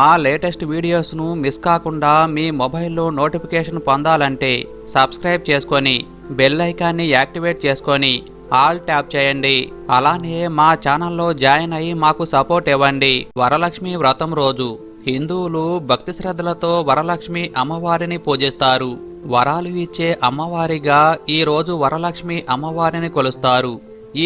మా latest వీడియోస్ను miss కాకుండా మీ మొబైల్లో నోటిఫికేషన్ పొందాలంటే సబ్స్క్రైబ్ చేసుకొని బెల్ ఐకాన్ని యాక్టివేట్ చేసుకొని ఆల్ ట్యాప్ చేయండి. అలానే మా ఛానల్లో జాయిన్ అయ్యి మాకు సపోర్ట్ ఇవ్వండి. వరలక్ష్మి వ్రతం రోజు. హిందువులు భక్తి శ్రద్ధలతో వరలక్ష్మి అమ్మవారిని పూజిస్తారు. వరాలు ఇచ్చే అమ్మవారిగా ఈరోజు వరలక్ష్మి అమ్మవారిని కొలుస్తారు.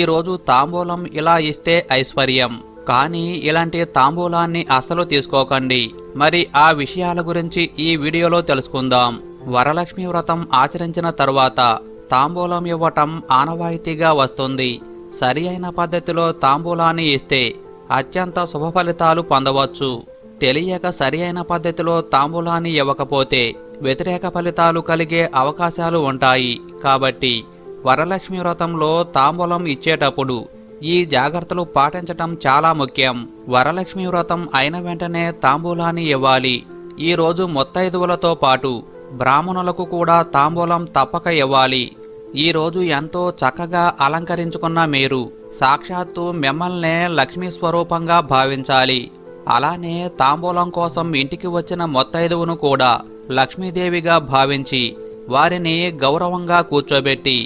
ఈరోజు తాంబూలం ఇలా ఇస్తే ఐశ్వర్యం. కానీ ఇలాంటి తాంబూలాన్ని అస్సలు తీసుకోకండి. మరి ఆ విషయాల గురించి ఈ వీడియోలో తెలుసుకుందాం. వరలక్ష్మి వ్రతం ఆచరించిన తరువాత తాంబూలం ఇవ్వటం ఆనవాయితీగా వస్తుంది. సరి అయిన పద్ధతిలో తాంబూలాన్ని ఇస్తే అత్యంత శుభ ఫలితాలు పొందవచ్చు. తెలియక సరి అయిన పద్ధతిలో తాంబూలాన్ని ఇవ్వకపోతే వ్యతిరేక ఫలితాలు కలిగే అవకాశాలు ఉంటాయి. కాబట్టి వరలక్ష్మి వ్రతంలో తాంబూలం ఇచ్చేటప్పుడు ఈ జాగ్రత్తలు పాటించటం చాలా ముఖ్యం. వరలక్ష్మి వ్రతం అయిన వెంటనే తాంబూలాన్ని ఇవ్వాలి. ఈ రోజు మొత్తైదువులతో పాటు బ్రాహ్మణులకు కూడా తాంబూలం తప్పక ఇవ్వాలి. ఈరోజు ఎంతో చక్కగా అలంకరించుకున్న మీరు సాక్షాత్తు మిమ్మల్నే లక్ష్మీ స్వరూపంగా భావించాలి. అలానే తాంబూలం కోసం ఇంటికి వచ్చిన మొత్తైదువును కూడా లక్ష్మీదేవిగా భావించి వారిని గౌరవంగా కూర్చోబెట్టి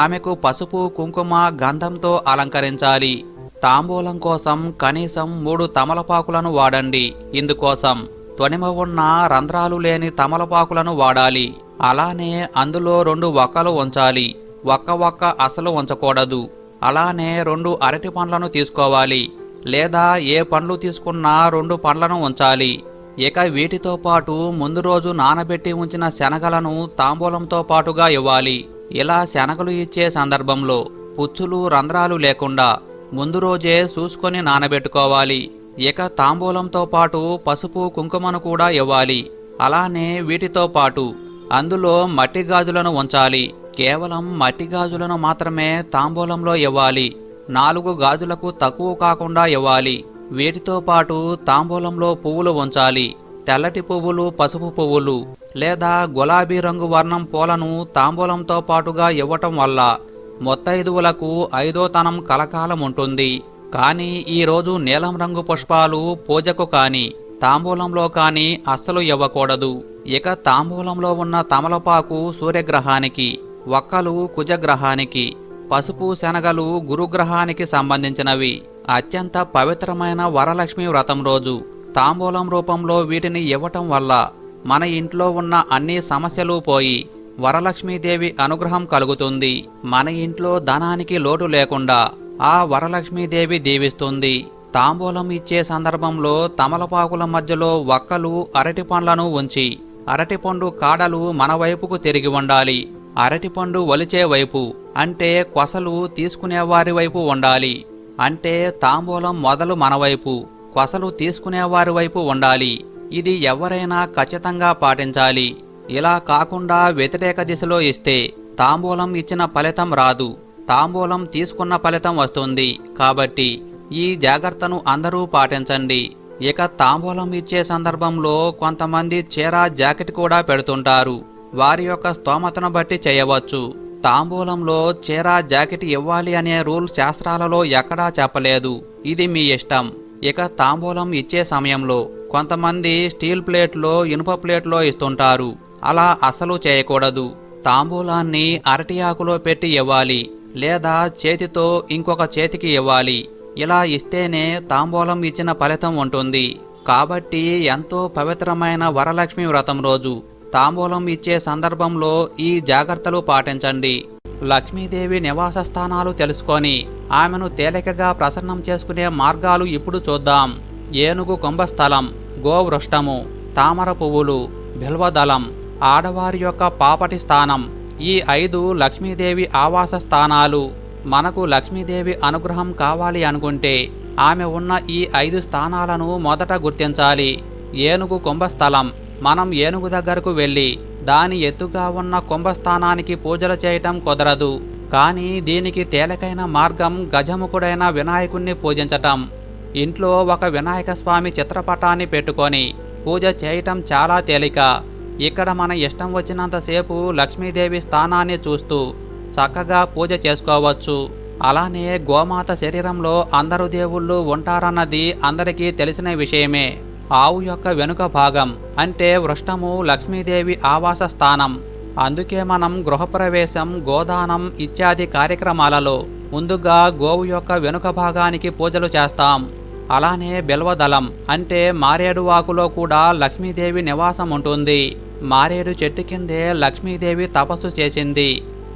ఆమెకు పసుపు కుంకుమ గంధంతో అలంకరించాలి. తాంబూలం కోసం కనీసం మూడు తమలపాకులను వాడండి. ఇందుకోసం త్వనిమ ఉన్న రంధ్రాలు లేని తమలపాకులను వాడాలి. అలానే అందులో రెండు వక్కలు ఉంచాలి ఒక్క ఒక్క అసలు ఉంచకూడదు అలానే రెండు అరటి పండ్లను తీసుకోవాలి. లేదా ఏ పండ్లు తీసుకున్నా రెండు పండ్లను ఉంచాలి ఇక వీటితో పాటు ముందు రోజు నానబెట్టి ఉంచిన శనగలను తాంబూలంతో పాటుగా ఇవ్వాలి. ఇలా శనగలు ఇచ్చే సందర్భంలో పుచ్చులు రంధ్రాలు లేకుండా ముందు రోజే చూసుకొని నానబెట్టుకోవాలి. ఇక తాంబూలంతో పాటు పసుపు కుంకుమను కూడా ఇవ్వాలి. అలానే వీటితో పాటు అందులో మట్టి గాజులను ఉంచాలి. కేవలం మట్టి గాజులను మాత్రమే తాంబూలంలో ఇవ్వాలి. నాలుగు గాజులకు తక్కువ కాకుండా ఇవ్వాలి. వీటితో పాటు తాంబూలంలో పువ్వులు ఉంచాలి. తెల్లటి పువ్వులు పసుపు పువ్వులు లేదా గులాబీ రంగు వర్ణం పూలను తాంబూలంతో పాటుగా ఇవ్వటం వల్ల మొత్తైదువులకు ఐదోతనం కలకాలం ఉంటుంది. కానీ ఈ రోజు నీలం రంగు పుష్పాలు పూజకు కాని తాంబూలంలో కాని అస్సలు ఇవ్వకూడదు. ఇక తాంబూలంలో ఉన్న తమలపాకు సూర్యగ్రహానికి వక్కలు కుజగ్రహానికి పసుపు శనగలు గురుగ్రహానికి సంబంధించినవి. అత్యంత పవిత్రమైన వరలక్ష్మి వ్రతం రోజు. తాంబూలం రూపంలో వీటిని ఇవ్వటం వల్ల మన ఇంట్లో ఉన్న అన్ని సమస్యలు పోయి వరలక్ష్మీదేవి అనుగ్రహం కలుగుతుంది. మన ఇంట్లో ధనానికి లోటు లేకుండా ఆ వరలక్ష్మీదేవి దీవిస్తుంది. తాంబూలం ఇచ్చే సందర్భంలో తమలపాకుల మధ్యలో వక్కలు అరటి పండ్లను ఉంచి అరటిపండు కాడలు మన వైపుకు తిరిగి ఉండాలి. అరటిపండు వలిచే వైపు అంటే కొసలు తీసుకునేవారి వైపు ఉండాలి. అంటే తాంబూలం మొదలు మన వైపు కొసలు తీసుకునేవారి వైపు ఉండాలి. ఇది ఎవరైనా ఖచ్చితంగా పాటించాలి. ఇలా కాకుండా వ్యతిరేక దిశలో ఇస్తే తాంబూలం ఇచ్చిన ఫలితం రాదు. తాంబూలం తీసుకున్న ఫలితం వస్తుంది. కాబట్టి ఈ జాగ్రత్తను అందరూ పాటించండి. ఇక తాంబూలం ఇచ్చే సందర్భంలో కొంతమంది చీర జాకెట్ కూడా పెడుతుంటారు. వారి యొక్క స్తోమతను బట్టి చేయవచ్చు. తాంబూలంలో చీర జాకెట్ ఇవ్వాలి అనే రూల్ శాస్త్రాలలో ఎక్కడా చెప్పలేదు. ఇది మీ ఇష్టం. ఇక తాంబూలం ఇచ్చే సమయంలో కొంతమంది స్టీల్ ప్లేట్లో ఇనుప ప్లేట్లో ఇస్తుంటారు. అలా అసలు చేయకూడదు. తాంబూలాన్ని అరటి ఆకులో పెట్టి ఇవ్వాలి లేదా చేతితో ఇంకొక చేతికి ఇవ్వాలి. ఇలా ఇస్తేనే తాంబూలం ఇచ్చిన ఫలితం ఉంటుంది. కాబట్టి ఎంతో పవిత్రమైన వరలక్ష్మి వ్రతం రోజు. తాంబూలం ఇచ్చే సందర్భంలో ఈ జాగ్రత్తలు పాటించండి. లక్ష్మీదేవి నివాస స్థానాలు తెలుసుకొని ఆమెను తేలికగా ప్రసన్నం చేసుకునే మార్గాలు ఇప్పుడు చూద్దాం. ఏనుగు కుంభస్థలం గోవృష్టము తామర పువ్వులు బిల్వదళం ఆడవారి యొక్క పాపటి స్థానం ఈ ఐదు లక్ష్మీదేవి ఆవాస స్థానాలు మనకు లక్ష్మీదేవి అనుగ్రహం కావాలి అనుకుంటే ఆమె ఉన్న ఈ ఐదు స్థానాలను మొదట గుర్తించాలి. ఏనుగు కుంభస్థలం మనం ఏనుగు దగ్గరకు వెళ్ళి దాని ఎత్తుగా ఉన్న కుంభస్థానానికి పూజలు చేయటం కుదరదు. కానీ దీనికి తేలికైన మార్గం గజముఖుడైన వినాయకుణ్ణి పూజించటం. ఇంట్లో ఒక వినాయక స్వామి చిత్రపటాన్ని పెట్టుకొని పూజ చేయటం చాలా తేలిక. ఇక్కడ మన ఇష్టం వచ్చినంతసేపు లక్ష్మీదేవి స్థానాన్ని చూస్తూ చక్కగా పూజ చేసుకోవచ్చు. అలానే గోమాత శరీరంలో అందరు దేవుళ్ళు ఉంటారన్నది అందరికీ తెలిసిన విషయమే. ఆవు యొక్క వెనుక భాగం అంటే వృష్టము లక్ష్మీదేవి ఆవాస స్థానం. అందుకే మనం గృహప్రవేశం గోదానం ఇత్యాది కార్యక్రమాలలో ముందుగా గోవు యొక్క వెనుక భాగానికి పూజలు చేస్తాం. అలానే బెల్వదళం అంటే మారేడు వాకులో కూడా లక్ష్మీదేవి నివాసం ఉంటుంది. మారేడు చెట్టు కిందే లక్ష్మీదేవి తపస్సు చేసింది.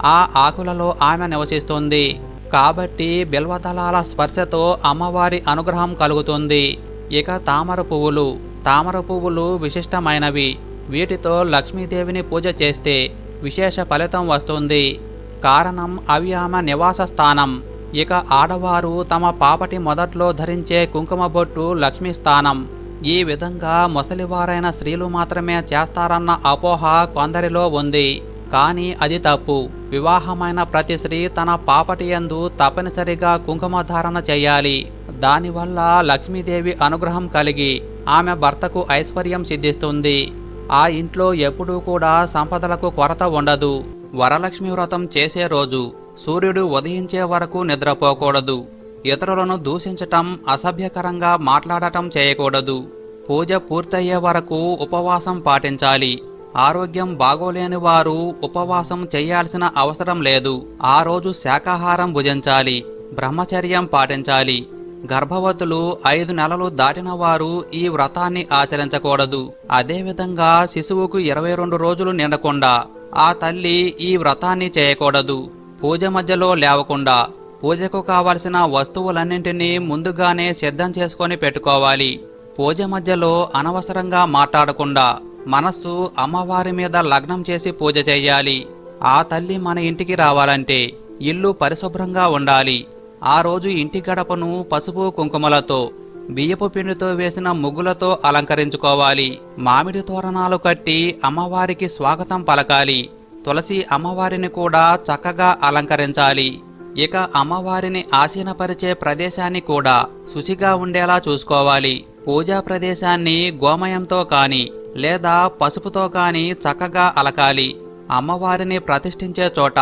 ఆ ఆకులలో ఆమె నివసిస్తుంది. కాబట్టి బిల్వదళాల స్పర్శతో అమ్మవారి అనుగ్రహం కలుగుతుంది. ఇక తామర పువ్వులు. తామర పువ్వులు విశిష్టమైనవి. వీటితో లక్ష్మీదేవిని పూజ చేస్తే విశేష ఫలితం వస్తుంది. కారణం అవి ఆమె నివాస స్థానం. ఇక ఆడవారు తమ పాపటి మొదట్లో ధరించే కుంకుమ బొట్టు లక్ష్మీ స్థానం. ఈ విధంగా ముసలివారైన స్త్రీలు మాత్రమే చేస్తారన్న అపోహ కొందరిలో ఉంది. కానీ అది తప్పు. వివాహమైన ప్రతి స్త్రీ తన పాపటి యందు తప్పనిసరిగా కుంకుమ ధారణ చేయాలి దానివల్ల లక్ష్మీదేవి అనుగ్రహం కలిగి ఆమె భర్తకు ఐశ్వర్యం సిద్ధిస్తుంది. ఆ ఇంట్లో ఎప్పుడూ కూడా సంపదలకు కొరత ఉండదు. వరలక్ష్మి వ్రతం చేసే రోజు సూర్యుడు ఉదయించే వరకు నిద్రపోకూడదు. ఇతరులను దూషించటం అసభ్యకరంగా మాట్లాడటం చేయకూడదు. పూజ పూర్తయ్యే వరకు ఉపవాసం పాటించాలి. ఆరోగ్యం బాగోలేని వారు ఉపవాసం చేయాల్సిన అవసరం లేదు. ఆ రోజు శాకాహారం భుజించాలి బ్రహ్మచర్యం పాటించాలి. గర్భవతులు ఐదు నెలలు దాటిన వారు ఈ వ్రతాన్ని ఆచరించకూడదు. అదేవిధంగా శిశువుకు ఇరవై రెండు రోజులు నిండకుండా ఆ తల్లి ఈ వ్రతాన్ని చేయకూడదు. పూజ మధ్యలో లేవకుండా పూజకు కావలసిన వస్తువులన్నింటినీ ముందుగానే సిద్ధం చేసుకొని పెట్టుకోవాలి. పూజ మధ్యలో అనవసరంగా మాట్లాడకుండా మనస్సు అమ్మవారి మీద లగ్నం చేసి పూజ చేయాలి. ఆ తల్లి మన ఇంటికి రావాలంటే ఇల్లు పరిశుభ్రంగా ఉండాలి. ఆ రోజు ఇంటి గడపను పసుపు కుంకుమలతో బియ్యపు పిండితో వేసిన ముగ్గులతో అలంకరించుకోవాలి. మామిడి తోరణాలు కట్టి అమ్మవారికి స్వాగతం పలకాలి. తులసి అమ్మవారిని కూడా చక్కగా అలంకరించాలి. ఇక అమ్మవారిని ఆసీనపరిచే ప్రదేశాన్ని కూడా శుచిగా ఉండేలా చూసుకోవాలి. పూజా ప్రదేశాన్ని గోమయంతో కాని లేదా పసుపుతో కాని చక్కగా అలకాలి. అమ్మవారిని ప్రతిష్ఠించే చోట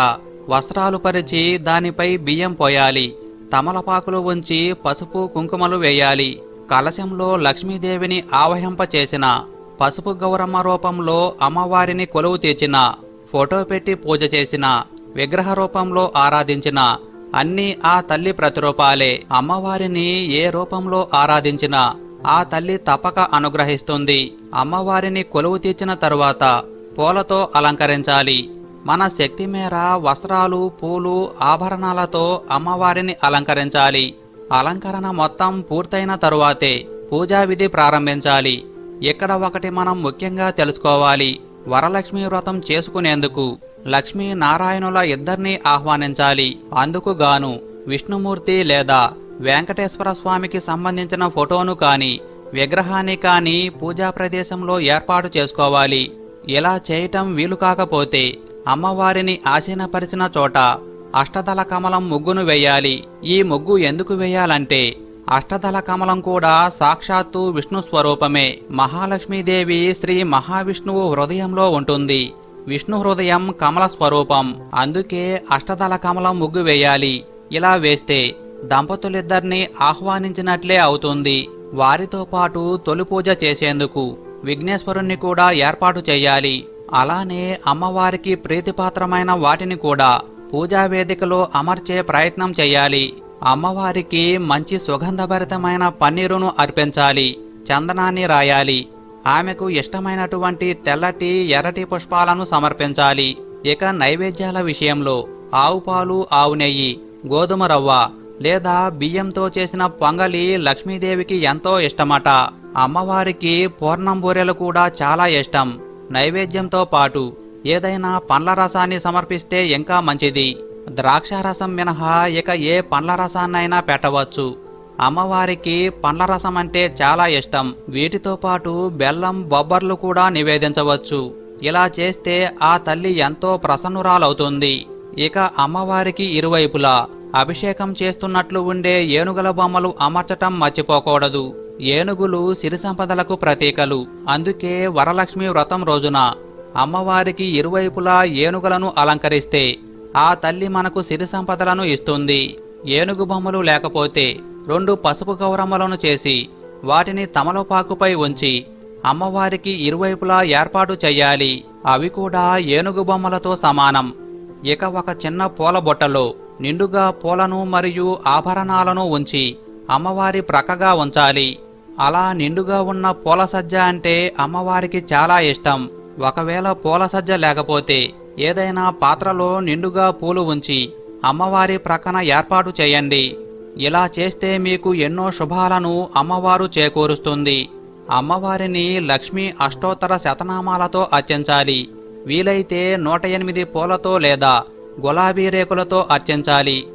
వస్త్రాలు పరిచి దానిపై బియ్యం పోయాలి. తమలపాకులు ఉంచి పసుపు కుంకుమలు వేయాలి. కలశంలో లక్ష్మీదేవిని ఆవహింపచేసిన పసుపు గౌరమ్మ రూపంలో అమ్మవారిని కొలువు తీర్చిన ఫోటో పెట్టి పూజ చేసిన విగ్రహ రూపంలో ఆరాధించిన అన్నీ ఆ తల్లి ప్రతిరూపాలే. అమ్మవారిని ఏ రూపంలో ఆరాధించినా ఆ తల్లి తప్పక అనుగ్రహిస్తుంది. అమ్మవారిని కొలువు తీర్చిన తరువాత పూలతో అలంకరించాలి. మన శక్తి మేర వస్త్రాలు పూలు ఆభరణాలతో అమ్మవారిని అలంకరించాలి. అలంకరణ మొత్తం పూర్తయిన తరువాతే పూజా విధి ప్రారంభించాలి. ఇక్కడ ఒకటి మనం ముఖ్యంగా తెలుసుకోవాలి. వరలక్ష్మి వ్రతం చేసుకునేందుకు లక్ష్మీ నారాయణుల ఇద్దరినీ ఆహ్వానించాలి. అందుకు గాను విష్ణుమూర్తి లేదా వెంకటేశ్వర స్వామికి సంబంధించిన ఫోటోను కాని విగ్రహాన్ని కాని పూజా ప్రదేశంలో ఏర్పాటు చేసుకోవాలి. ఇలా చేయటం వీలు కాకపోతే అమ్మవారిని ఆసీనపరిచిన చోట అష్టదళ కమలం ముగ్గును వేయాలి. ఈ ముగ్గు ఎందుకు వేయాలంటే అష్టదళ కమలం కూడా సాక్షాత్తు విష్ణు స్వరూపమే. మహాలక్ష్మీదేవి శ్రీ మహావిష్ణువు హృదయంలో ఉంటుంది. విష్ణు హృదయం కమల స్వరూపం. అందుకే అష్టదళ కమలం ముగ్గు వేయాలి. ఇలా వేస్తే దంపతులిద్దరిని ఆహ్వానించినట్లే అవుతుంది. వారితో పాటు తొలి పూజ చేసేందుకు విఘ్నేశ్వరుణ్ణి కూడా ఏర్పాటు చేయాలి. అలానే అమ్మవారికి ప్రీతిపాత్రమైన వాటిని కూడా పూజా వేదికలో అమర్చే ప్రయత్నం చేయాలి. అమ్మవారికి మంచి సుగంధభరితమైన పన్నీరును అర్పించాలి. చందనాన్ని రాయాలి. ఆమెకు ఇష్టమైనటువంటి తెల్లటి ఎర్రటి పుష్పాలను సమర్పించాలి. ఇక నైవేద్యాల విషయంలో ఆవు పాలు ఆవు నెయ్యి గోధుమ రవ్వ లేదా బియ్యంతో చేసిన పొంగలి లక్ష్మీదేవికి ఎంతో ఇష్టమట. అమ్మవారికి పూర్ణం బూరెలు కూడా చాలా ఇష్టం. నైవేద్యంతో పాటు ఏదైనా పండ్ల రసాన్ని సమర్పిస్తే ఇంకా మంచిది. ద్రాక్ష రసం మినహా ఇక ఏ పండ్ల రసాన్నైనా పెట్టవచ్చు. అమ్మవారికి పండ్ల రసం అంటే చాలా ఇష్టం. వీటితో పాటు బెల్లం బొబ్బర్లు కూడా నివేదించవచ్చు. ఇలా చేస్తే ఆ తల్లి ఎంతో ప్రసన్నురాలవుతుంది. ఇక అమ్మవారికి ఇరువైపులా అభిషేకం చేస్తున్నట్లు ఉండే ఏనుగుల బొమ్మలు అమర్చటం మర్చిపోకూడదు. ఏనుగులు సిరి సంపదలకు ప్రతీకలు. అందుకే వరలక్ష్మి వ్రతం రోజున అమ్మవారికి ఇరువైపులా ఏనుగులను అలంకరిస్తే ఆ తల్లి మనకు సిరి సంపదలను ఇస్తుంది. ఏనుగు బొమ్మలు లేకపోతే రెండు పసుపు గౌరమ్మలను చేసి వాటిని తమలపాకుపై ఉంచి అమ్మవారికి ఇరువైపులా ఏర్పాటు చెయ్యాలి. అవి కూడా ఏనుగు బొమ్మలతో సమానం. ఇక ఒక చిన్న పూల బొట్టలో నిండుగా పూలను మరియు ఆభరణాలను ఉంచి అమ్మవారి ప్రక్కగా ఉంచాలి. అలా నిండుగా ఉన్న పూల సజ్జ అంటే అమ్మవారికి చాలా ఇష్టం. ఒకవేళ పూల సజ్జ లేకపోతే ఏదైనా పాత్రలో నిండుగా పూలు ఉంచి అమ్మవారి ప్రక్కన ఏర్పాటు చేయండి. ఇలా చేస్తే మీకు ఎన్నో శుభాలను అమ్మవారు చేకూరుస్తుంది. అమ్మవారిని లక్ష్మీ అష్టోత్తర శతనామాలతో అర్చించాలి. వీలైతే నూట ఎనిమిది పూలతో లేదా గులాబీ రేకులతో అర్చించాలి.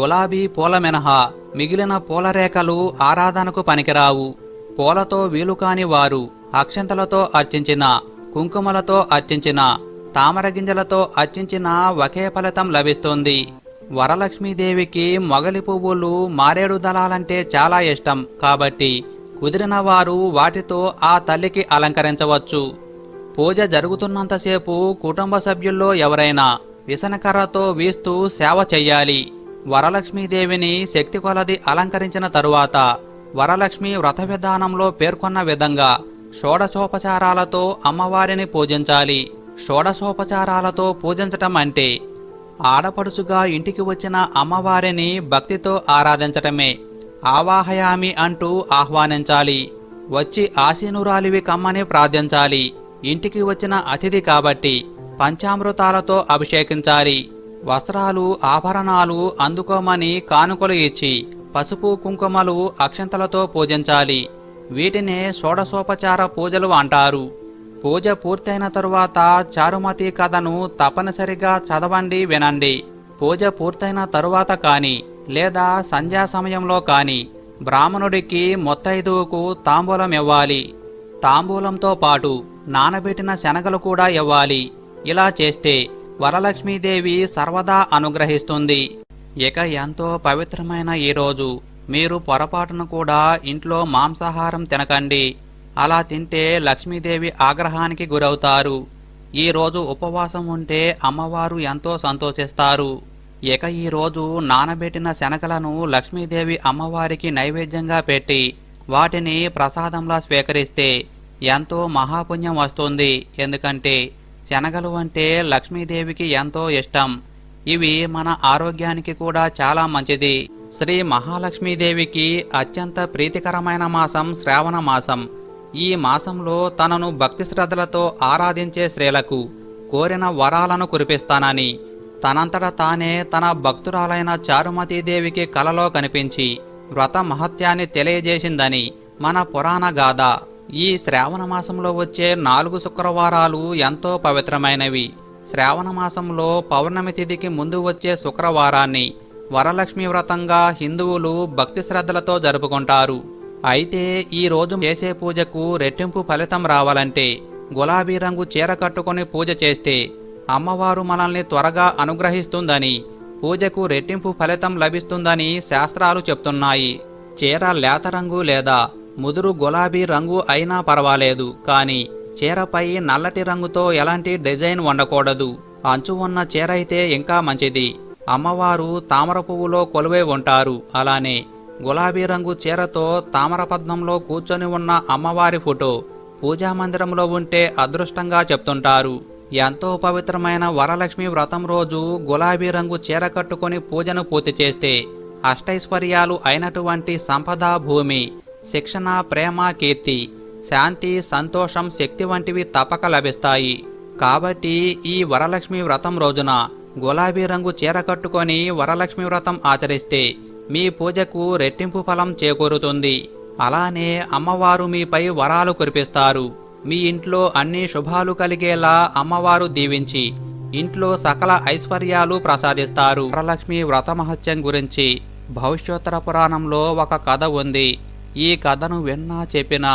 గులాబీ పూల మినహా మిగిలిన పూల రేఖలు ఆరాధనకు పనికిరావు. పూలతో వీలుకాని వారు అక్షంతలతో అర్చించిన కుంకుమలతో అర్చించిన తామరగింజలతో అర్చించిన ఒకే ఫలితం లభిస్తుంది. వరలక్ష్మీదేవికి మొగలి పువ్వులు మారేడు దళాలంటే చాలా ఇష్టం. కాబట్టి కుదిరిన వారు వాటితో ఆ తల్లికి అలంకరించవచ్చు. పూజ జరుగుతున్నంతసేపు కుటుంబ సభ్యుల్లో ఎవరైనా విసనకర్రతో వీస్తూ సేవ చెయ్యాలి. వరలక్ష్మీదేవిని శక్తి కొలది అలంకరించిన తరువాత వరలక్ష్మి వ్రత విధానంలో పేర్కొన్న విధంగా షోడశోపచారాలతో అమ్మవారిని పూజించాలి. షోడశోపచారాలతో పూజించటం అంటే ఆడపడుచుగా ఇంటికి వచ్చిన అమ్మవారిని భక్తితో ఆరాధించటమే. ఆవాహయామి అంటూ ఆహ్వానించాలి. వచ్చి ఆశీనురాలివి కమ్మని ప్రార్థించాలి. ఇంటికి వచ్చిన అతిథి కాబట్టి పంచామృతాలతో అభిషేకించాలి. వస్త్రాలు ఆభరణాలు అందుకోమని కానుకలు ఇచ్చి పసుపు కుంకుమలు అక్షంతలతో పూజించాలి. వీటినే షోడశోపచార పూజలు అంటారు. పూజ పూర్తయిన తరువాత చారుమతి కథను తప్పనిసరిగా చదవండి వినండి. పూజ పూర్తయిన తరువాత కాని లేదా సంధ్యా సమయంలో కాని బ్రాహ్మణుడికి మొత్తైదువుకు తాంబూలం ఇవ్వాలి. తాంబూలంతో పాటు నానబెట్టిన శనగలు కూడా ఇవ్వాలి. ఇలా చేస్తే వరలక్ష్మీదేవి సర్వదా అనుగ్రహిస్తుంది. ఇక ఎంతో పవిత్రమైన ఈ రోజు. మీరు పొరపాటును కూడా ఇంట్లో మాంసాహారం తినకండి. అలా తింటే లక్ష్మీదేవి ఆగ్రహానికి గురవుతారు. ఈరోజు ఉపవాసం ఉంటే అమ్మవారు ఎంతో సంతోషిస్తారు. ఇక ఈ రోజు నానబెట్టిన శనగలను లక్ష్మీదేవి అమ్మవారికి నైవేద్యంగా పెట్టి వాటిని ప్రసాదంలా స్వీకరిస్తే ఎంతో మహాపుణ్యం వస్తుంది. ఎందుకంటే శనగలు అంటే లక్ష్మీదేవికి ఎంతో ఇష్టం. ఇవి మన ఆరోగ్యానికి కూడా చాలా మంచిది. శ్రీ మహాలక్ష్మీదేవికి అత్యంత ప్రీతికరమైన మాసం శ్రావణ మాసం. ఈ మాసంలో తనను భక్తి శ్రద్ధలతో ఆరాధించే స్త్రీలకు కోరిన వరాలను కురిపిస్తానని. తనంతట తానే తన భక్తురాలైన చారుమతీదేవికి కలలో కనిపించి వ్రత మహత్యాన్ని తెలియజేసిందని మన పురాణ గాథ. ఈ శ్రావణ మాసంలో వచ్చే నాలుగు శుక్రవారాలు ఎంతో పవిత్రమైనవి. శ్రావణ మాసంలో పౌర్ణమి తిథికి ముందు వచ్చే శుక్రవారాన్ని వరలక్ష్మి వ్రతంగా హిందువులు భక్తి శ్రద్ధలతో జరుపుకుంటారు. అయితే ఈ రోజు చేసే పూజకు రెట్టింపు ఫలితం రావాలంటే గులాబీ రంగు చీర కట్టుకొని పూజ చేస్తే అమ్మవారు మనల్ని త్వరగా అనుగ్రహిస్తుందని పూజకు రెట్టింపు ఫలితం లభిస్తుందని శాస్త్రాలు చెప్తున్నాయి. చీర లేత రంగు లేదా ముదురు గులాబీ రంగు అయినా పర్వాలేదు కానీ చీరపై నల్లటి రంగుతో ఎలాంటి డిజైన్ ఉండకూడదు అంచు ఉన్న చీర అయితే ఇంకా మంచిది. అమ్మవారు తామర పువ్వులో కొలువై ఉంటారు. అలానే గులాబీ రంగు చీరతో తామరపద్మంలో కూర్చొని ఉన్న అమ్మవారి ఫోటో పూజా మందిరంలో ఉంటే అదృష్టంగా చెప్తుంటారు. ఎంతో పవిత్రమైన వరలక్ష్మి వ్రతం రోజు గులాబీ రంగు చీర కట్టుకొని పూజను పూర్తి చేస్తే అష్టైశ్వర్యాలు అయినటువంటి సంపద భూమి. శిక్షణ ప్రేమ కీర్తి శాంతి సంతోషం శక్తి వంటివి తప్పక లభిస్తాయి. కాబట్టి ఈ వరలక్ష్మి వ్రతం రోజున గులాబీ రంగు చీర కట్టుకొని వరలక్ష్మి వ్రతం ఆచరిస్తే మీ పూజకు రెట్టింపు ఫలం చేకూరుతుంది. అలానే అమ్మవారు మీపై వరాలు కురిపిస్తారు. మీ ఇంట్లో అన్ని శుభాలు కలిగేలా అమ్మవారు దీవించి ఇంట్లో సకల ఐశ్వర్యాలు ప్రసాదిస్తారు. వరలక్ష్మి వ్రతమహత్యం గురించి భవిష్యోత్తర పురాణంలో ఒక కథ ఉంది. ఈ కథను విన్నా చెప్పినా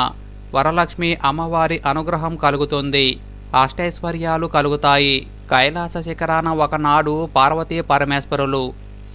వరలక్ష్మి అమ్మవారి అనుగ్రహం కలుగుతుంది. అష్టైశ్వర్యాలు కలుగుతాయి. కైలాస శిఖరాన ఒకనాడు పార్వతీ పరమేశ్వరులు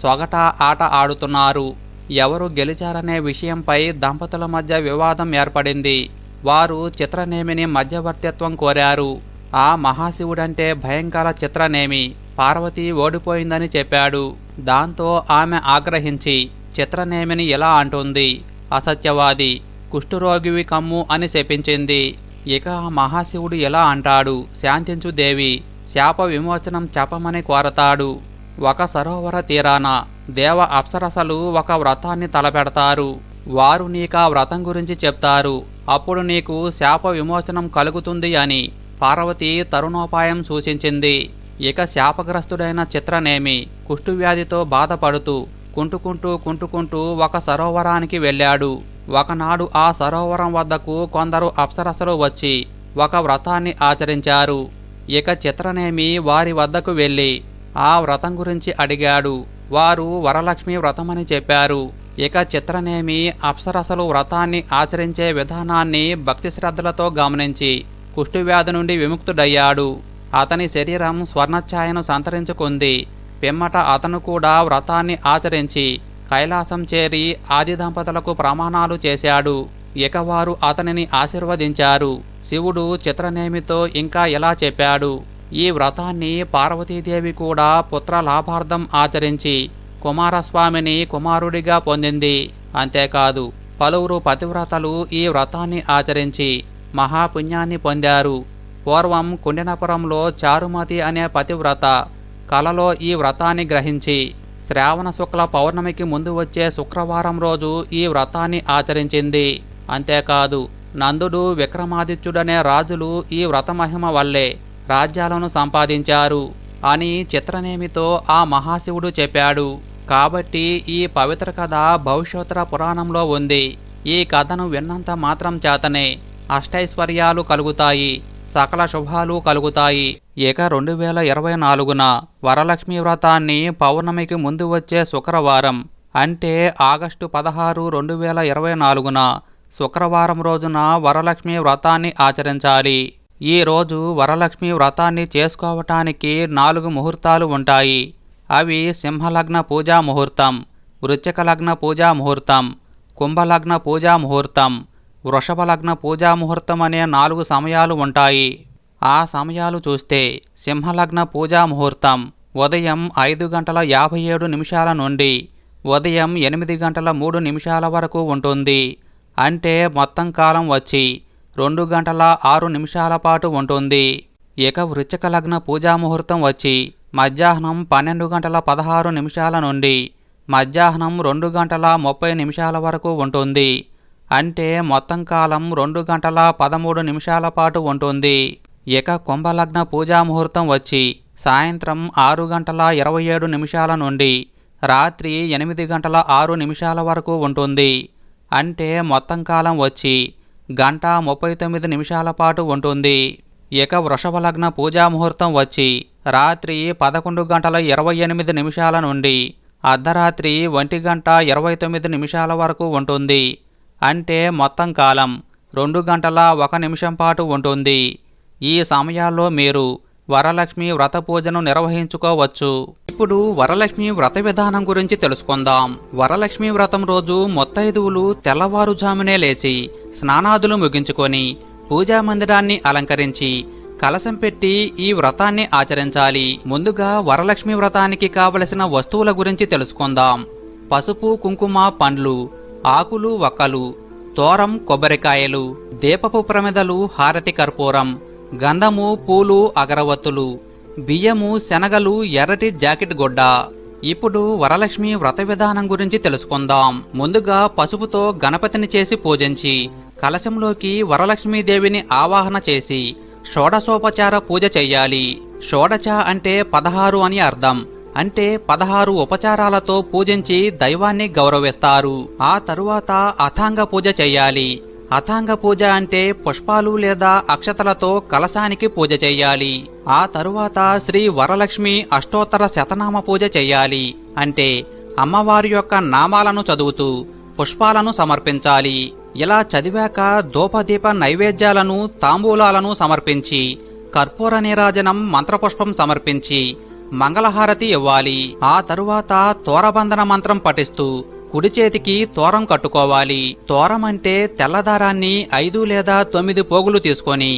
సొగట ఆట ఆడుతున్నారు. ఎవరు గెలిచారనే విషయంపై దంపతుల మధ్య వివాదం ఏర్పడింది. వారు చిత్రనేమిని మధ్యవర్తిత్వం కోరారు. ఆ మహాశివుడంటే భయంకర చిత్రనేమి. పార్వతి ఓడిపోయిందని చెప్పాడు. దాంతో ఆమె ఆగ్రహించి చిత్రనేమిని ఎలా అంటుంది. అసత్యవాది కుష్ఠరోగివి కమ్ము అని శపించింది. ఇక మహాశివుడు ఎలా అంటాడు? శాంతించు దేవి శాప విమోచనం చెప్పమని కోరతాడు. ఒక సరోవర తీరాన దేవ అప్సరసలు ఒక వ్రతాన్ని తలపెడతారు. వారు నీకా వ్రతం గురించి చెప్తారు. అప్పుడు నీకు శాప విమోచనం కలుగుతుంది అని పార్వతి తరుణోపాయం సూచించింది. ఇక శాపగ్రస్తుడైన చిత్రనేమి కుష్ఠువ్యాధితో బాధపడుతూ కుంటుకుంటూ కుంటుకుంటూ ఒక సరోవరానికి వెళ్ళాడు. ఒకనాడు ఆ సరోవరం వద్దకు కొందరు అప్సరసలు వచ్చి ఒక వ్రతాన్ని ఆచరించారు. ఇక చిత్రనేమి వారి వద్దకు వెళ్ళి ఆ వ్రతం గురించి అడిగాడు. వారు వరలక్ష్మి వ్రతమని చెప్పారు. ఇక చిత్రనేమి అప్సరసలు వ్రతాన్ని ఆచరించే విధానాన్ని భక్తి శ్రద్ధలతో గమనించి కుష్ఠువ్యాధి నుండి విముక్తుడయ్యాడు. అతని శరీరం స్వర్ణఛాయను సంతరించుకుంది. పిమ్మట అతను కూడా వ్రతాన్ని ఆచరించి కైలాసం చేరి ఆది దంపతులకు ప్రమాణాలు చేశాడు. ఇక వారు అతనిని ఆశీర్వదించారు. శివుడు చిత్రనేమితో ఇంకా ఇలా చెప్పాడు. ఈ వ్రతాన్ని పార్వతీదేవి కూడా పుత్ర లాభార్థం ఆచరించి కుమారస్వామిని కుమారుడిగా పొందింది. అంతేకాదు పలువురు పతివ్రతలు ఈ వ్రతాన్ని ఆచరించి మహాపుణ్యాన్ని పొందారు. పూర్వం కుండినపురంలో చారుమతి అనే పతివ్రత కలలో ఈ వ్రతాన్ని గ్రహించి శ్రావణ శుక్ల పౌర్ణమికి ముందు వచ్చే శుక్రవారం రోజు ఈ వ్రతాన్ని ఆచరించింది. అంతేకాదు నందుడు విక్రమాదిత్యుడనే రాజులు ఈ వ్రతమహిమ వల్లే రాజ్యాలను సంపాదించారు అని చిత్రనేమితో ఆ మహాశివుడు చెప్పాడు. కాబట్టి ఈ పవిత్ర కథ భవిష్యోత్తర పురాణంలో ఉంది. ఈ కథను విన్నంత మాత్రం చేతనే అష్టైశ్వర్యాలు కలుగుతాయి సకల శుభాలు కలుగుతాయి. ఇక రెండు వేల ఇరవై నాలుగున వరలక్ష్మి వ్రతాన్ని పౌర్ణమికి ముందు వచ్చే శుక్రవారం అంటే ఆగస్టు పదహారు రెండు వేల ఇరవై నాలుగున శుక్రవారం రోజున వరలక్ష్మి వ్రతాన్ని ఆచరించాలి. ఈ రోజు వరలక్ష్మి వ్రతాన్ని చేసుకోవటానికి నాలుగు ముహూర్తాలు ఉంటాయి. అవి సింహలగ్న పూజా ముహూర్తం వృశ్చిక లగ్న పూజా ముహూర్తం కుంభలగ్న పూజా ముహూర్తం వృషభ లగ్న పూజా ముహూర్తం అనే నాలుగు సమయాలు ఉంటాయి. ఆ సమయాలు చూస్తే సింహలగ్న పూజా ముహూర్తం ఉదయం ఐదు గంటల యాభై ఏడు నిమిషాల నుండి ఉదయం ఎనిమిది గంటల మూడు నిమిషాల వరకు ఉంటుంది. అంటే మొత్తం కాలం వచ్చి రెండు గంటల ఆరు నిమిషాల పాటు ఉంటుంది. ఇక వృశ్చిక లగ్న పూజా ముహూర్తం వచ్చి మధ్యాహ్నం పన్నెండు గంటల పదహారు నిమిషాల నుండి మధ్యాహ్నం రెండు గంటల ముప్పై నిమిషాల వరకు ఉంటుంది. అంటే మొత్తం కాలం రెండు గంటల పదమూడు నిమిషాల పాటు ఉంటుంది. ఇక కుంభలగ్న పూజా ముహూర్తం వచ్చి సాయంత్రం ఆరు గంటల ఇరవై ఏడు నిమిషాల నుండి రాత్రి ఎనిమిది గంటల ఆరు నిమిషాల వరకు ఉంటుంది. అంటే మొత్తం కాలం వచ్చి గంట ముప్పై తొమ్మిది నిమిషాల పాటు ఉంటుంది. ఇక వృషభ లగ్న పూజా ముహూర్తం వచ్చి రాత్రి పదకొండు గంటల ఇరవై ఎనిమిది నిమిషాల నుండి అర్ధరాత్రి ఒంటి గంట ఇరవై తొమ్మిది నిమిషాల వరకు ఉంటుంది. అంటే మొత్తం కాలం రెండు గంటల ఒక నిమిషం పాటు ఉంటుంది. ఈ సమయాల్లో మీరు వరలక్ష్మి వ్రత పూజను నిర్వహించుకోవచ్చు. ఇప్పుడు వరలక్ష్మి వ్రత విధానం గురించి తెలుసుకుందాం. వరలక్ష్మి వ్రతం రోజు మొత్తైదువులు తెల్లవారుజామునే లేచి స్నానాదులు ముగించుకొని పూజా మందిరాన్ని అలంకరించి కలశం పెట్టి ఈ వ్రతాన్ని ఆచరించాలి. ముందుగా వరలక్ష్మి వ్రతానికి కావలసిన వస్తువుల గురించి తెలుసుకుందాం. పసుపు కుంకుమ పండ్లు ఆకులు వక్కలు తోరం కొబ్బరికాయలు దీపపు ప్రమిదలు హారతి కర్పూరం గంధము పూలు అగరవత్తులు బియ్యము శనగలు ఎర్రటి జాకెట్ గుడ్డ. ఇప్పుడు వరలక్ష్మి వ్రత విధానం గురించి తెలుసుకుందాం. ముందుగా పసుపుతో గణపతిని చేసి పూజించి కలశంలోకి వరలక్ష్మీదేవిని ఆవాహన చేసి షోడశోపచార పూజ చెయ్యాలి. షోడచ అంటే పదహారు అని అర్థం. అంటే పదహారు ఉపచారాలతో పూజించి దైవాన్ని గౌరవిస్తారు. ఆ తరువాత అథాంగ పూజ చెయ్యాలి. అథాంగ పూజ అంటే పుష్పాలు లేదా అక్షతలతో కలశానికి పూజ చెయ్యాలి ఆ తరువాత శ్రీ వరలక్ష్మి అష్టోత్తర శతనామ పూజ చెయ్యాలి అంటే అమ్మవారి యొక్క నామాలను చదువుతూ పుష్పాలను సమర్పించాలి. ఇలా చదివాక ధూపదీప నైవేద్యాలను తాంబూలాలను సమర్పించి కర్పూర నీరాజనం మంత్రపుష్పం సమర్పించి మంగళహారతి ఇవ్వాలి. ఆ తరువాత తోరబంధన మంత్రం పఠిస్తూ కుడి చేతికి తోరం కట్టుకోవాలి. తోరం అంటే తెల్లదారాన్ని ఐదు లేదా తొమ్మిది పోగులు తీసుకొని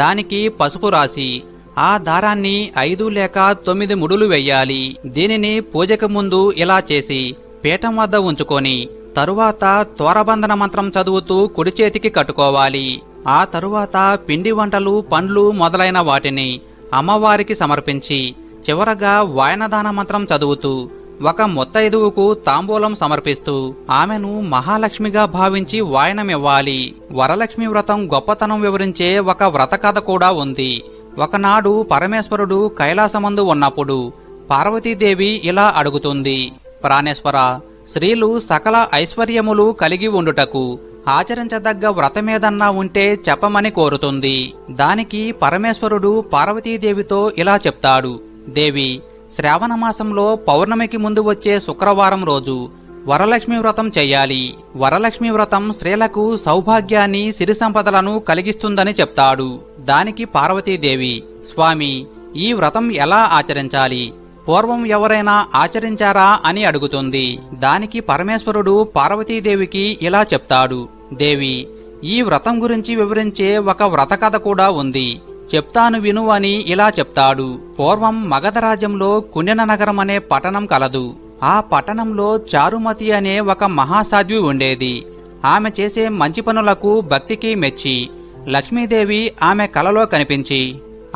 దానికి పసుపు రాసి ఆ దారాన్ని ఐదు లేక తొమ్మిది ముడులు వెయ్యాలి. దీనిని పూజకు ముందు ఇలా చేసి పీఠం వద్ద ఉంచుకొని తరువాత తోరబంధన మంత్రం చదువుతూ కుడి చేతికి కట్టుకోవాలి. ఆ తరువాత పిండి వంటలు పండ్లు మొదలైన వాటిని అమ్మవారికి సమర్పించి చివరగా వాయనదాన మంత్రం చదువుతూ ఒక మొత్తైదువుకు తాంబూలం సమర్పిస్తూ ఆమెను మహాలక్ష్మిగా భావించి వాయనమివ్వాలి. వరలక్ష్మి వ్రతం గొప్పతనం వివరించే ఒక వ్రత కథ కూడా ఉంది. ఒకనాడు పరమేశ్వరుడు కైలాసమందు ఉన్నప్పుడు పార్వతీదేవి ఇలా అడుగుతుంది. ప్రాణేశ్వర స్త్రీలు సకల ఐశ్వర్యములు కలిగి ఉండుటకు ఆచరించదగ్గ వ్రతమేదన్నా ఉంటే చెప్పమని కోరుతుంది. దానికి పరమేశ్వరుడు పార్వతీదేవితో ఇలా చెప్తాడు. దేవి శ్రావణమాసంలో పౌర్ణమికి ముందు వచ్చే శుక్రవారం రోజు వరలక్ష్మి వ్రతం చెయ్యాలి వరలక్ష్మి వ్రతం స్త్రీలకు సౌభాగ్యాన్ని సిరి సంపదలను కలిగిస్తుందని చెప్తాడు. దానికి పార్వతీదేవి స్వామి ఈ వ్రతం ఎలా ఆచరించాలి? పూర్వం ఎవరైనా ఆచరించారా? అని అడుగుతుంది. దానికి పరమేశ్వరుడు పార్వతీదేవికి ఇలా చెప్తాడు. దేవి ఈ వ్రతం గురించి వివరించే ఒక వ్రత కథ కూడా ఉంది. చెప్తాను విను అని ఇలా చెప్తాడు. పూర్వం మగధరాజ్యంలో రాజ్యంలో నగరం అనే పట్టణం కలదు. ఆ పట్టణంలో చారుమతి అనే ఒక మహాసాధ్వి ఉండేది. ఆమె చేసే మంచి పనులకు భక్తికి మెచ్చి లక్ష్మీదేవి ఆమె కలలో కనిపించి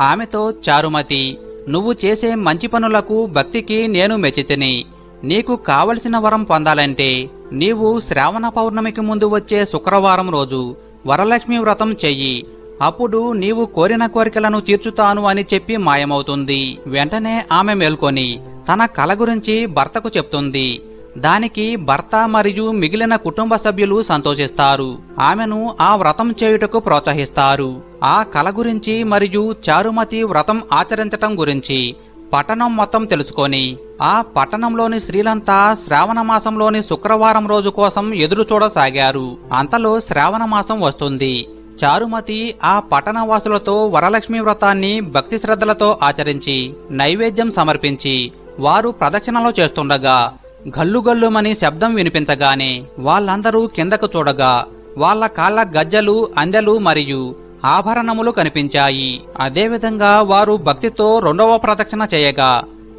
ఆమెతో చారుమతి నువ్వు చేసే మంచి పనులకు భక్తికి నేను మెచ్చితిని. నీకు కావలసిన వరం పొందాలంటే నీవు శ్రావణ పౌర్ణమికి ముందు వచ్చే శుక్రవారం రోజు వరలక్ష్మి వ్రతం చెయ్యి. అప్పుడు నీవు కోరిన కోరికలను తీర్చుతాను అని చెప్పి మాయమవుతుంది. వెంటనే ఆమె మేల్కొని తన కల గురించి భర్తకు చెప్తుంది. దానికి భర్త మరియు మిగిలిన కుటుంబ సభ్యులు సంతోషిస్తారు. ఆమెను ఆ వ్రతం చేయుటకు ప్రోత్సహిస్తారు. ఆ కల గురించి మరియు చారుమతి వ్రతం ఆచరించటం గురించి పట్టణం మొత్తం తెలుసుకొని ఆ పట్టణంలోని స్త్రీలంతా శ్రావణ మాసంలోని శుక్రవారం రోజు కోసం ఎదురు చూడసాగారు అంతలో శ్రావణ మాసం వస్తుంది. చారుమతి ఆ పట్టణవాసులతో వరలక్ష్మి వ్రతాన్ని భక్తి శ్రద్ధలతో ఆచరించి నైవేద్యం సమర్పించి వారు ప్రదక్షిణలో చేస్తుండగా గల్లుగల్లుమని శబ్దం వినిపించగానే వాళ్ళందరూ కిందకు చూడగా వాళ్ళ కాళ్ళ గజ్జలు అందెలు మరియు ఆభరణములు కనిపించాయి. అదేవిధంగా వారు భక్తితో రెండవ ప్రదక్షిణ చేయగా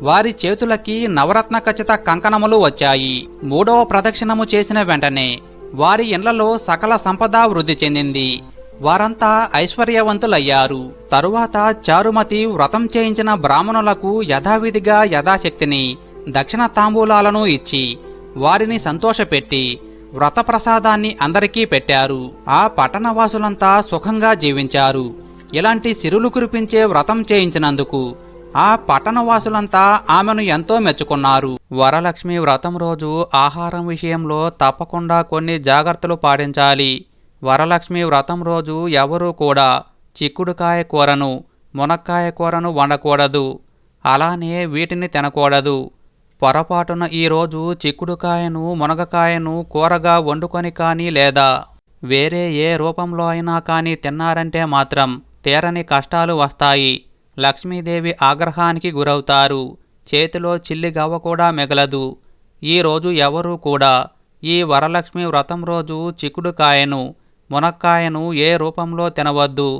వారి చేతులకి నవరత్న ఖచ్చిత కంకణములు వచ్చాయి. మూడవ ప్రదక్షిణము చేసిన వెంటనే వారి ఇండ్లలో సకల సంపద వృద్ధి చెందింది. వారంతా ఐశ్వర్యవంతులయ్యారు. తరువాత చారుమతి వ్రతం చేయించిన బ్రాహ్మణులకు యథావిధిగా యథాశక్తిని దక్షిణ తాంబూలాలను ఇచ్చి వారిని సంతోషపెట్టి వ్రత ప్రసాదాన్ని అందరికీ పెట్టారు. ఆ పట్టణవాసులంతా సుఖంగా జీవించారు. ఇలాంటి సిరులు కురిపించే వ్రతం చేయించినందుకు ఆ పట్టణవాసులంతా ఆమెను ఎంతో మెచ్చుకున్నారు. వరలక్ష్మి వ్రతం రోజు ఆహారం విషయంలో తప్పకుండా కొన్ని జాగ్రత్తలు పాటించాలి. వరలక్ష్మి వ్రతం రోజు ఎవరూ కూడా చిక్కుడుకాయ కూరను మునక్కాయ కూరను వండకూడదు. అలానే వీటిని తినకూడదు. పొరపాటున ఈరోజు చిక్కుడుకాయను మునగకాయను కూరగా వండుకొని కానీ లేదా వేరే ఏ రూపంలో అయినా కానీ తిన్నారంటే మాత్రం తీరని కష్టాలు వస్తాయి. లక్ష్మీదేవి ఆగ్రహానికి గురవుతారు. చేతిలో చిల్లి గవ్వ కూడా మిగలదు. ఈరోజు ఎవరూ కూడా ఈ వరలక్ష్మి వ్రతం రోజు చిక్కుడుకాయను మునక్కాయను ఏ రూపంలో తినవద్దు?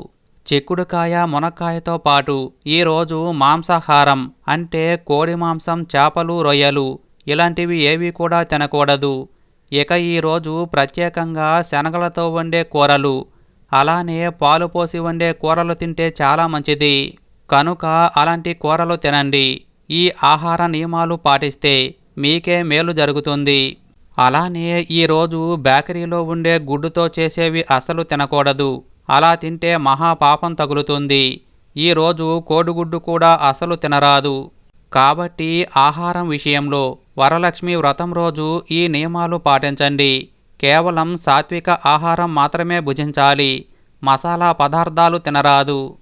చిక్కుడుకాయ మునక్కాయతో పాటు ఈరోజు మాంసాహారం అంటే కోడి మాంసం చేపలు రొయ్యలు ఇలాంటివి ఏవి కూడా తినకూడదు. ఇక ఈరోజు ప్రత్యేకంగా శనగలతో వండే కూరలు అలానే పాలు పోసి వండే కూరలు తింటే చాలా మంచిది. కనుక అలాంటి కూరలు తినండి. ఈ ఆహార నియమాలు పాటిస్తే మీకే మేలు జరుగుతుంది. అలానే ఈరోజు బేకరీలో ఉండే గుడ్డుతో చేసేవి అసలు తినకూడదు. అలా తింటే మహాపాపం తగులుతుంది. ఈరోజు కోడిగుడ్డు కూడా అసలు తినరాదు. కాబట్టి ఆహారం విషయంలో వరలక్ష్మి వ్రతం రోజు ఈ నియమాలు పాటించండి. కేవలం సాత్విక ఆహారం మాత్రమే భుజించాలి. మసాలా పదార్థాలు తినరాదు.